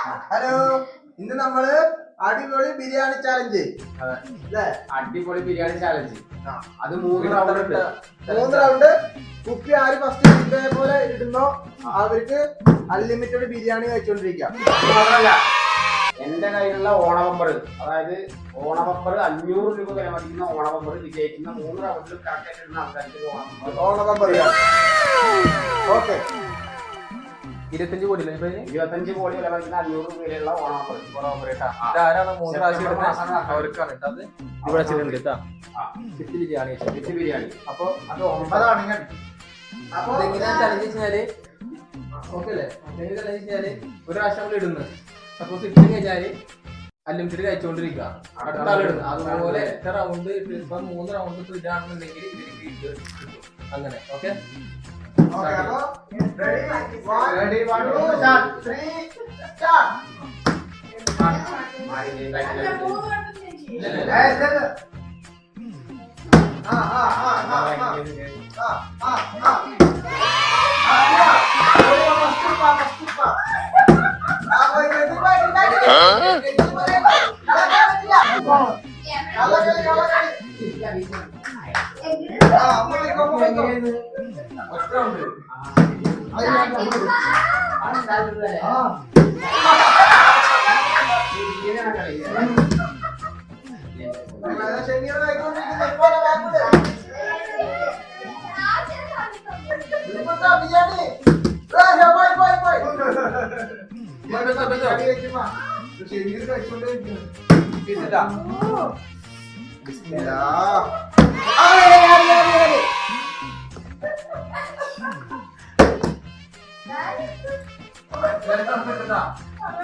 Hello ഇന്ന് നമ്മൾ അടിപൊളി ബിരിയാണി ചാലഞ്ച് അല്ലേ? അടിപൊളി ബിരിയാണി ചാലഞ്ച്. അത് മൂന്ന് റൗണ്ട് ഉണ്ട്. മൂന്ന് റൗണ്ട് കുക്കി ആര് ഫസ്റ്റ് ഇതേപോലെ ഇടുന്നോ? അവർക്ക് അൺലിമിറ്റഡ് ബിരിയാണി കഴിച്ചോണ്ടിരിക്കാം. എന്റെ കയ്യിലുള്ള ഓണവമ്പർ അതായത് ഓണവമ്പർ അഞ്ഞൂറ് രൂപ വില മതിക്കുന്ന വിജയിക്കുന്ന മൂന്ന് റൗണ്ടിലും കറക്റ്റ് ആയിട്ട് ഇടുന്ന ആൾക്കാർക്ക് ഓണവമ്പർ ഓക്കെ ഇരുപത്തഞ്ച് കോടി? ഇരുപത്തഞ്ച് കോടി വില മതിക്കുന്ന അഞ്ഞൂറ് രൂപ വിലയുള്ള ഓണബമ്പർ ഓണബമ്പർ കേട്ടാ മൂന്ന് പ്രാവശ്യം? അവർക്കാണ് അത്. ഇവിടെ വെച്ചിട്ടുണ്ട് കേട്ടാ. ബിരിയാണി. ബിരിയാണി. അപ്പൊ അത് ഒമ്പതാണ് ഇങ്ങനെ അപ്പൊ ഓക്കെ അല്ലേ? ഒരു പ്രാവശ്യം നമ്മൾ ഇടുന്നത്. സപ്പോസ് ഇട്ട് കഴിഞ്ഞാൽ അൺലിമിറ്റഡ് കഴിച്ചുകൊണ്ടിരിക്കുക അടുത്ത ആൾ അതുപോലെ എത്ര റൗണ്ട് ഇപ്പൊ മൂന്ന് റൗണ്ട് ഇപ്പൊ ഇടാണെന്നുണ്ടെങ്കിൽ ഇവർക്ക് ഇത് കിട്ടും. അങ്ങനെ. Okay? Okay, go. Ready? One, Ready, one, Shameer കഴിച്ചോണ്ടിരിക്കുന്നു.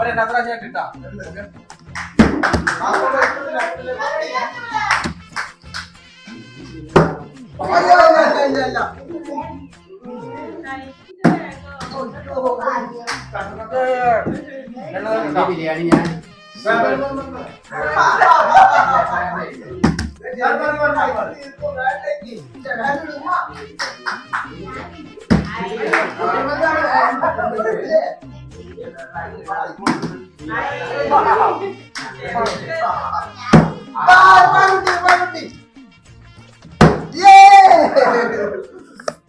രണ്ടാമത്തെ പ്രാവശ്യം ഇട്ടാ ബിരിയാണി ഞാൻ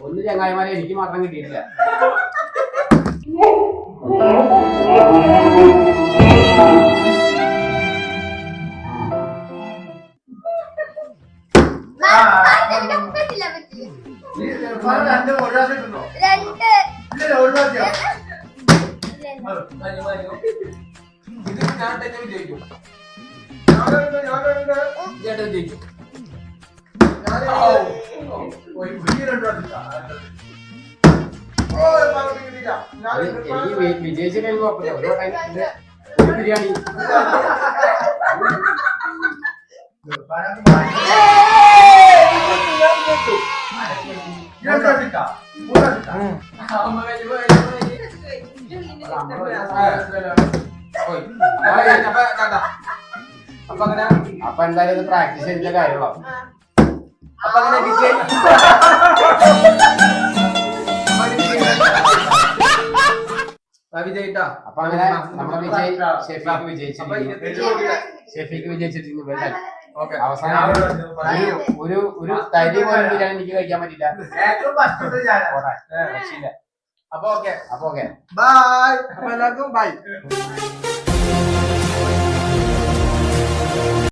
ഒന്ന് ചങ്ങായിമാരെ എനിക്ക് മാത്രം കിട്ടിയിട്ടില്ല രണ്ട് രണ്ട്. ഇല്ല ഒഴിവാക്കിയോ? ഇത് ഞാൻ തന്നെ വിജയിക്കും. ഞാനുണ്ട് ഞാനുണ്ട് ചേട്ടൻ വിജയിക്കും. എനിക്ക് ബിരിയാണി. അപ്പൊ അങ്ങനെ അപ്പൊ എന്തായാലും ഇത് പ്രാക്ടീസ് ചെയ്തിട്ട് കാര്യമുള്ളൂ. അപ്പൊ അങ്ങനെ വിജയിട്ടാ. അപ്പൊ അങ്ങനെ നമ്മുടെ വിജയ് ഷെഫീക്ക് വിജയിച്ചിരിക്കുന്നു. ഷെഫീക്ക് വിജയിച്ചിരിക്കുന്നു. അവസാനം ഒരു ഒരു തരി പോലും ബിരിയാണി എനിക്ക് കഴിക്കാൻ പറ്റില്ല. അപ്പൊ ഓക്കെ അപ്പൊ ഓക്കെ ബൈ അപ്പൊ എല്ലാവർക്കും ബൈ